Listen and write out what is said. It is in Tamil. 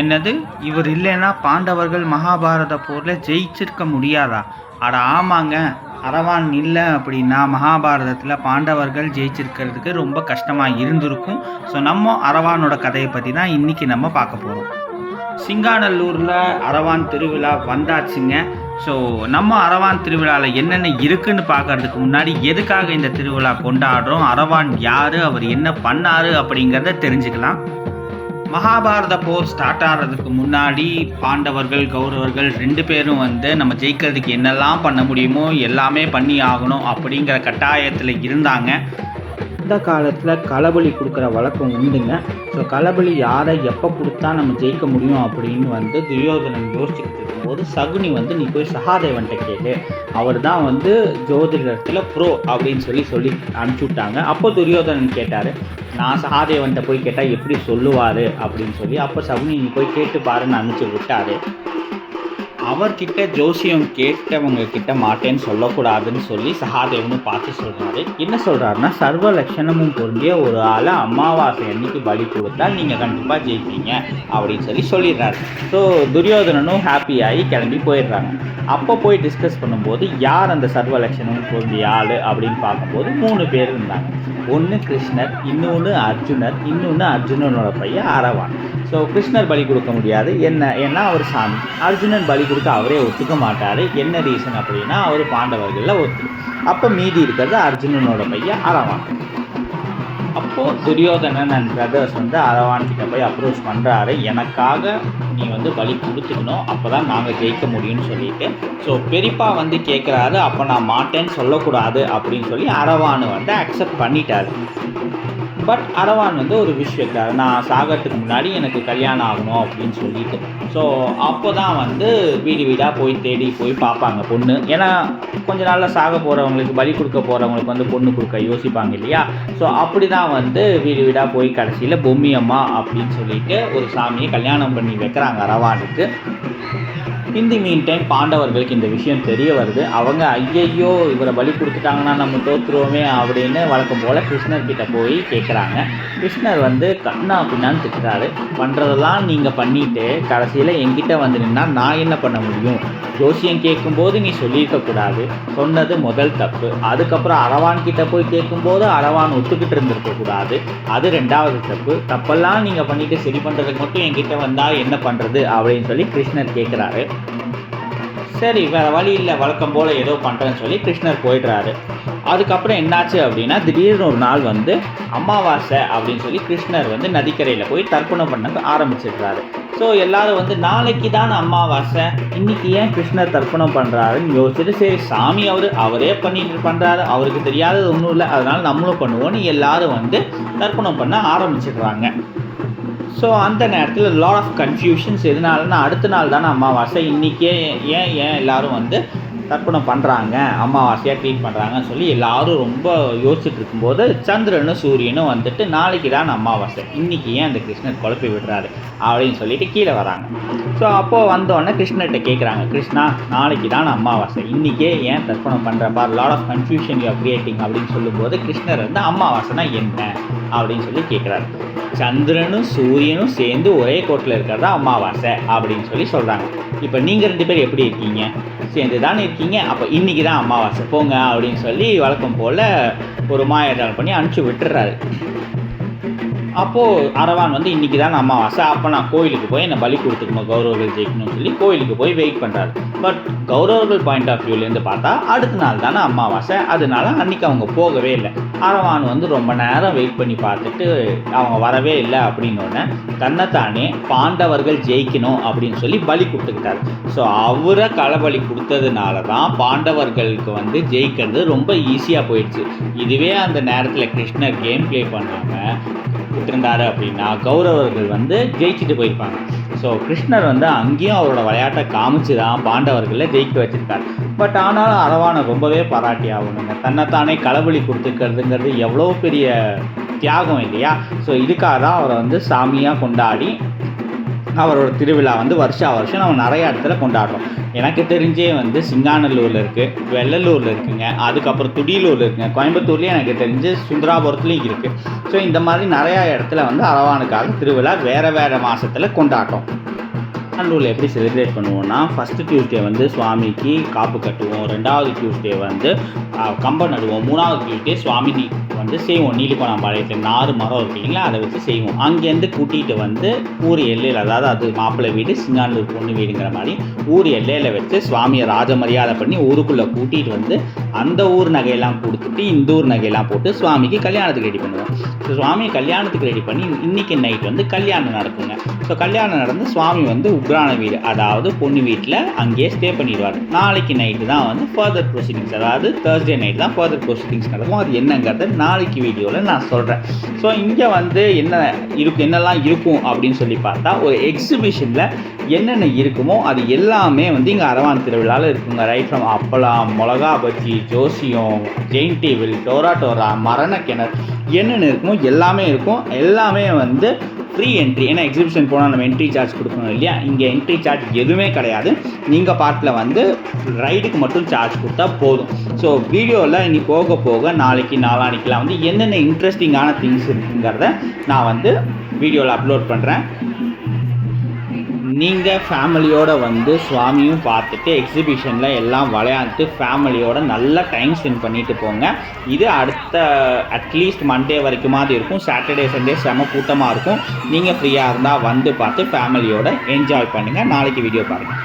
என்னது? இவர் இல்லைன்னா பாண்டவர்கள் மகாபாரத போரில் ஜெயிச்சிருக்க முடியாதா? அட ஆமாங்க. அரவான் இல்லை அப்படின்னா மகாபாரதத்தில் பாண்டவர்கள் ஜெயிச்சிருக்கிறதுக்கு ரொம்ப கஷ்டமாக இருந்திருக்கும். ஸோ நம்ம அரவானோட கதையை பற்றி தான் இன்றைக்கி நம்ம பார்க்க போகிறோம் சிங்காநல்லூரில் அரவான் திருவிழா வந்தாச்சுங்க. ஸோ நம்ம அரவான் திருவிழாவில் என்னென்ன இருக்குன்னு பார்க்கறதுக்கு முன்னாடி எதுக்காக இந்த திருவிழா கொண்டாடுறோம்? அரவான் யார்? அவர் என்ன பண்ணார் அப்படிங்கிறத தெரிஞ்சுக்கலாம். மகாபாரத போர் ஸ்டார்ட் ஆகிறதுக்கு முன்னாடி பாண்டவர்கள் கௌரவர்கள் ரெண்டு பேரும் வந்து நம்ம ஜெயிக்கிறதுக்கு என்னெல்லாம் பண்ண முடியுமோ எல்லாமே பண்ணி ஆகணும் அப்படிங்கிற கட்டாயத்தில் இருந்தாங்க. இந்த காலத்தில் களபலி கொடுக்குற வழக்கம் உண்டுங்க. ஸோ களபலி யாரை எப்போ கொடுத்தா நம்ம ஜெயிக்க முடியும் அப்படின்னு வந்து துரியோதனன் யோசிச்சுக்கிட்டு இருக்கும்போது சகுனி வந்து நீ போய் சகாதேவன்கிட்ட கேளு. அவர் தான் வந்து ஜோதிடத்தில் ப்ரோ அப்படின்னு சொல்லி சொல்லி அனுப்பிச்சி விட்டாங்க. அப்போ துரியோதனன் கேட்டார் நான் சகாதேவன்கிட்ட போய் கேட்டால் எப்படி சொல்லுவார்? அப்படின்னு சொல்லி அப்போ சகுனி நீ போய் கேட்டு பாருன்னு அனுப்பிச்சு விட்டாரு. அவர்கிட்ட ஜோசியம் கேட்டவங்க கிட்ட மாட்டேன்னு சொல்லக்கூடாதுன்னு சொல்லி சகாதேவனு பார்த்து சொல்கிறாரு என்ன சொல்கிறாருன்னா சர்வ லட்சணமும் பொருந்திய ஒரு ஆளை அமாவாசை அன்னைக்கு பலி கொடுத்தா நீங்கள் கண்டிப்பாக ஜெயிப்பீங்க அப்படின்னு சொல்லி சொல்லிடுறாரு. ஸோ துரியோதனனும் ஹாப்பி ஆகி கிளம்பி போயிடுறாங்க. அப்போ போய் டிஸ்கஸ் பண்ணும்போது யார் அந்த சர்வ லட்சணமும் பொருந்திய ஆள் அப்படின்னு பார்க்கும்போது மூணு பேர் இருந்தாங்க. ஒன்று கிருஷ்ணர் இன்னொன்று அர்ஜுனர் இன்னொன்று அர்ஜுனனோட பையன் அரவான். ஸோ கிருஷ்ணர் பலி கொடுக்க முடியாது. என்ன ஏன்னா அவர் சாமி. அர்ஜுனன் பலி கொடுக்க அவரே ஒத்துக்க மாட்டார். என்ன ரீசன் அப்படின்னா அவர் பாண்டவர்களில் ஒத்து அப்போ மீதி இருக்கிறது அர்ஜுனனோட பையன் அரவான். அப்போது துரியோதனன் அண்ட் பிரதர்ஸ் வந்து அரவான்கிட்ட போய் அப்ரோச் பண்ணுறாரு எனக்காக நீ வந்து பலி கொடுத்துக்கணும். அப்போ தான் நாங்கள் ஜெயிக்க முடியும்னு சொல்லிட்டு. ஸோ பெரியப்பா வந்து கேட்குறாரு அப்போ நான் மாட்டேன்னு சொல்லக்கூடாது அப்படின்னு சொல்லி அரவானு வந்து அக்செப்ட் பண்ணிட்டாரு. பட் அரவான் வந்து ஒரு விஷயத்தை நான் சாகிறதுக்கு முன்னாடி எனக்கு கல்யாணம் ஆகணும் அப்படின்னு சொல்லிட்டு. ஸோ அப்போ தான் வந்து வீடு வீடாக போய் தேடி போய் பார்ப்பாங்க பொண்ணு. ஏன்னா கொஞ்ச நாளில் சாக போகிறவங்களுக்கு பலி கொடுக்க போகிறவங்களுக்கு வந்து பொண்ணு கொடுக்க யோசிப்பாங்க இல்லையா? ஸோ அப்படி தான் வந்து வீடு வீடாக போய் கடைசியில் பொம்மியம்மா அப்படின்னு சொல்லிட்டு ஒரு சாமியை கல்யாணம் பண்ணி வைக்கிறாங்க அரவானுக்கு இந்த மீன் டைம் பாண்டவர்களுக்கு இந்த விஷயம் தெரிய வருது. அவங்க ஐயையோ இவரை பலி கொடுத்துட்டாங்கன்னா நம்ம தோத்துருவோமே அப்படின்னு வழக்கம் போல் கிருஷ்ணர்கிட்ட போய் கேட்குறாங்க கிருஷ்ணர் வந்து கண்ணா பின்னான்னு திட்டுறாரு. பண்ணுறதெல்லாம் நீங்கள் பண்ணிட்டு கடைசியில் என்கிட்ட வந்து நின்னா நான் என்ன பண்ண முடியும்? ஜோசியம் கேட்கும்போது நீ சொல்லியிருக்கக்கூடாது சொன்னது முதல் தப்பு. அதுக்கப்புறம் அரவான் கிட்ட போய் கேட்கும்போது அரவான் ஒத்துக்கிட்டு இருந்திருக்கக்கூடாது அது ரெண்டாவது தப்பு. தப்பெல்லாம் நீங்கள் பண்ணிட்டு சரி பண்ணுறதுக்கு மட்டும் என்கிட்ட வந்தால் என்ன பண்ணுறது அப்படின்னு சொல்லி கிருஷ்ணர் கேட்குறாரு சரி வேறு வழி இல்லை வழக்கம் போல் ஏதோ பண்ணுறேன்னு சொல்லி கிருஷ்ணர் போயிடுறாரு. அதுக்கப்புறம் என்னாச்சு அப்படின்னா திடீர்னு ஒரு நாள் வந்து அமாவாசை அப்படின்னு சொல்லி கிருஷ்ணர் வந்து நதிக்கரையில் போய் தர்ப்பணம் பண்ண ஆரம்பிச்சிடுறாரு. ஸோ எல்லாரும் வந்து நாளைக்கு தான் அமாவாசை இன்னைக்கு ஏன் கிருஷ்ணர் தர்ப்பணம் பண்ணுறாருன்னு யோசிச்சுட்டு சரி சாமி அவர் அவரே பண்ணிட்டு பண்ணுறாரு அவருக்கு தெரியாதது ஒன்றும் இல்லை அதனால் நம்மளும் பண்ணுவோம்னு எல்லோரும் வந்து தர்ப்பணம் பண்ண ஆரம்பிச்சிடுறாங்க. ஸோ அந்த நேரத்தில் லாட் ஆஃப் கன்ஃபியூஷன்ஸ் எதனாலன்னா அடுத்த நாள் தானே அமாவாசை. இன்றைக்கே ஏன் ஏன் எல்லாரும் வந்து தர்ப்பணம் பண்ணுறாங்க அமாவாசையாக ட்ரீட் பண்ணுறாங்கன்னு சொல்லி எல்லாரும் ரொம்ப யோசிச்சுட்டு இருக்கும்போது சந்திரனும் சூரியனும் வந்துட்டு நாளைக்கு தான் அமாவாசை. இன்றைக்கி ஏன் அந்த கிருஷ்ணர் குழப்பி விடுறாரு அப்படின்னு சொல்லிட்டு கீழே வராங்க. ஸோ அப்போது வந்தோடனே கிருஷ்ணர்கிட்ட கேட்குறாங்க கிருஷ்ணா நாளைக்கு தான் அமாவாசை. இன்றைக்கே ஏன் தர்ப்பணம் பண்ணுற for lot of confusion you creating அப்படின்னு சொல்லும்போது கிருஷ்ணர் வந்து அமாவாசைனா என்ன? அப்படின்னு சொல்லி கேட்குறாரு சந்திரனும் சூரியனும் சேர்ந்து ஒரே கோட்டில் இருக்கிறதா அமாவாசை அப்படின்னு சொல்லி சொல்கிறாங்க இப்போ நீங்கள் ரெண்டு பேர் எப்படி இருக்கீங்க? சேர்ந்து தானே இருக்கீங்க. அப்போ இன்றைக்கி தான் அமாவாசை. போங்க அப்படின்னு சொல்லி வழக்கம் போல் ஒரு மாயாஜாலம் பண்ணி அனுப்பிச்சி விட்டுறாரு. அப்போது அரவான் வந்து இன்றைக்கி தான் அமாவாசை. அப்போ நான் கோயிலுக்கு போய் என்னை பலி கொடுத்துக்கணும் கௌரவர்கள் ஜெயிக்கணும்னு சொல்லி கோயிலுக்கு போய் வெயிட் பண்ணுறாரு பட் கௌரவர்கள் பாயிண்ட் ஆஃப் வியூலேருந்து பார்த்தா அடுத்த நாள் தானே அமாவாசை. அதனால அன்றைக்கி அவங்க போகவே இல்லை. அரவான் வந்து ரொம்ப நேரம் வெயிட் பண்ணி பார்த்துட்டு அவங்க வரவே இல்லை அப்படின்னோடனே தன்னைத்தானே பாண்டவர்கள் ஜெயிக்கணும் அப்படின்னு சொல்லி பலி கொடுத்துக்கிட்டார். ஸோ அவரை களபலி கொடுத்ததுனால தான் பாண்டவர்களுக்கு வந்து ஜெயிக்கிறது ரொம்ப ஈஸியாக போயிடுச்சு. இதுவே அந்த நேரத்தில் கிருஷ்ணர் கேம் ப்ளே பண்ணாமல் விட்டுருந்தாரு அப்படின்னா கௌரவர்கள் வந்து ஜெயிச்சுட்டு போயிருப்பாங்க. ஸோ கிருஷ்ணர் வந்து அங்கேயும் அவரோட விளையாட்டை காமிச்சு தான் பாண்டவர்களை ஜெயிக்க வச்சுருக்கார். பட் ஆனாலும் அரவானை ரொம்பவே பாராட்டி ஆகணுங்க. தன்னைத்தானே களபலி கொடுத்துக்கிறதுங்கிறது எவ்வளோ பெரிய தியாகம் இல்லையா? ஸோ இதுக்காக தான் அவரை வந்து சாமியாக கொண்டாடி அவரோட திருவிழா வந்து வருஷா வருஷம் நம்ம நிறைய இடத்துல கொண்டாடுறோம். எனக்கு தெரிஞ்சே வந்து சிங்காநல்லூரில் இருக்குது வெள்ளலூரில் இருக்குங்க. அதுக்கப்புறம் துடியலூரில் இருக்குங்க. கோயம்புத்தூர்லேயும் எனக்கு தெரிஞ்சு சுந்தராபுரத்துலேயும் இருக்குது ஸோ இந்த மாதிரி நிறையா இடத்துல வந்து அரவானுக்காக திருவிழா வேறு வேறு மாதத்தில் கொண்டாட்டம் திருநெல்வேலியில் எப்படி செலிப்ரேட் பண்ணுவோம்னா ஃபஸ்ட்டு டியூஸ்டே வந்து சுவாமிக்கு காப்பு கட்டுவோம். ரெண்டாவது டியூஸ்டே வந்து கம்பம் நடுவோம். மூணாவது டியூஸ்டே சுவாமி வந்து செய்வோம். நீலிப்பணம்பாளையத்தில் நாறு மரம் இருக்கு இல்லைங்களா? அதை வச்சு செய்வோம். அங்கேருந்து கூட்டிகிட்டு வந்து ஊர் எல்லையில் அதாவது அது மாப்பிள்ளை வீடு சிங்கானூர் பொண்ணு வீடுங்கிற மாதிரி ஊர் எல்லையில் வச்சு சுவாமியை ராஜ மரியாதை பண்ணி ஊருக்குள்ளே கூட்டிகிட்டு வந்து அந்த ஊர் நகையெல்லாம் கொடுத்துட்டு இந்த ஊர் நகையெல்லாம் போட்டு சுவாமிக்கு கல்யாணத்துக்கு ரெடி பண்ணுவோம். ஸோ சுவாமியை கல்யாணத்துக்கு ரெடி பண்ணி இன்னைக்கு நைட் வந்து கல்யாணம் நடக்குங்க. ஸோ கல்யாணம் நடந்து சுவாமி வந்து உக்ரான வீடு அதாவது பொண்ணு வீட்டில் அங்கேயே ஸ்டே பண்ணிடுவார். நாளைக்கு நைட்டு தான் வந்து ஃபர்தர் ப்ரொசீடிங்ஸ் அதாவது தேர்ஸ்டே நைட் தான் ஃபர்தர் ப்ரொசீடிங்ஸ் நடக்கும். அது என்னங்கிறத நாளைக்கு வீடியோவில் நான் சொல்கிறேன் ஸோ இங்கே வந்து என்ன இருக்கு என்னெல்லாம் இருக்கும் அப்படின்னு சொல்லி பார்த்தா ஒரு எக்ஸிபிஷனில் என்னென்ன இருக்குமோ அது எல்லாமே வந்து இங்கே அரவான் திருவிழாவில் இருக்குங்க. ரைட் ஃப்ரம் அப்பளம் மிளகா பஜ்ஜி ஜோசியம் ஜெயின் டேபிள் டோரா டோரா மரண கிணறு என்னென்ன இருக்குமோ எல்லாமே இருக்கும். எல்லாமே வந்து ஃப்ரீ என்ட்ரி ஏன்னா எக்ஸிபிஷன் போனால் நம்ம என்ட்ரி சார்ஜ் கொடுக்கணும் இல்லையா? இங்கே என்ட்ரி சார்ஜ் எதுவுமே கிடையாது. நீங்கள் பார்ட்டில் வந்து ரைடுக்கு மட்டும் சார்ஜ் கொடுத்தா போதும். ஸோ வீடியோவில் இனி போக போக நாளைக்கு நாளானிக்கெலாம் வந்து என்னென்ன இன்ட்ரெஸ்டிங்கான திங்ஸ் இருக்குங்கிறத நான் வந்து வீடியோவில் அப்லோட் பண்ணுறேன் நீங்கள் ஃபேமிலியோட வந்து சுவாமியும் பார்த்துட்டு எக்ஸிபிஷனில் எல்லாம் விளையாண்டுட்டு ஃபேமிலியோட நல்லா டைம் ஸ்பெண்ட் பண்ணிட்டு போங்க. இது அடுத்த அட்லீஸ்ட் மண்டே வரைக்குமாவது இருக்கும். சாட்டர்டே சண்டே செம கூட்டமாக இருக்கும். நீங்கள் ஃப்ரீயாக இருந்தால் வந்து பார்த்து ஃபேமிலியோட என்ஜாய் பண்ணுங்கள் நாளைக்கு வீடியோ பாருங்கள்